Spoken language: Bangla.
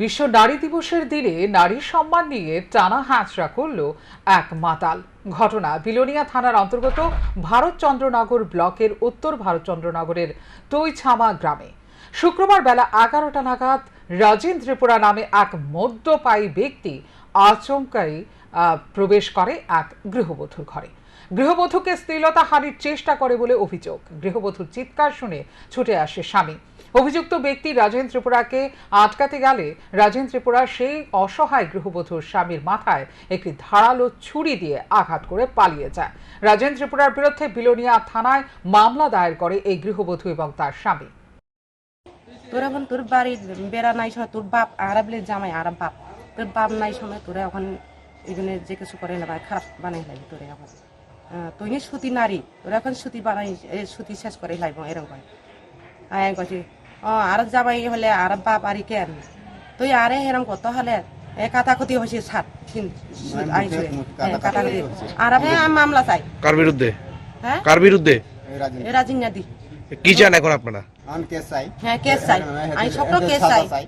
বিশ্ব নারী দিবসের দিনে নারী সম্মান নিয়ে টানা হ্যাঁচড়া করল এক মাতাল। ঘটনা বিলোনিয়া থানার অন্তর্গত ভারতচন্দ্রনগর ব্লকের উত্তর ভারতচন্দ্রনগরের তৈছামা গ্রামে। শুক্রবার বেলা এগারোটা নাগাদ রাজেন ত্রিপুরা নামে এক মদ্যপায়ী ব্যক্তি আচমকাই প্রবেশ করে এক গৃহবধূর ঘরে। গৃহবধূকে শ্লীলতা হানির চেষ্টা করে বলে অভিযোগ। গৃহবধূর চিৎকার শুনে ছুটে আসে স্বামী। অভিযুক্ত ব্যক্তি রাজেন ত্রিপুরাকে আটকাতে গেলে রাজেন ত্রিপুরা সেই অসহায় গৃহবধূর স্বামীর মাথায় একটি ধারালো ছুরি দিয়ে আঘাত করে পালিয়ে যায়। রাজেন ত্রিপুরার বিরুদ্ধে বিলোনিয়া থানায় মামলা দায়ের করে এই গৃহবধূ এবং তার স্বামী। তোরা এখন তোর বাড়ির বেড়া নাই সময় তোর বাপ আর জামাই আর বাপ তোর বাপ নাই সময় তোরা এখন এই যে কিছু করে না খারাপ বানাই লাগবে তোরা এখন। তুই সুতি নারী, তোরা এখন সুতি বানাই সুতি শেষ করে লাগবো এরকম আয় ও আর যাবাই হলে আর বাপ আর কেন? তুই আরে হেরাম কত হলে? এ কাটাকুটি হয়েছে সাত কাটাকুটি আর মামলা চাই। কার বিরুদ্ধে হ্যাঁ কার বিরুদ্ধে এরা জিন্নাদি কি চান এখন আপনারা আমি কেস চাই। হ্যাঁ কেস চাই। আমি সকল কেস চাই।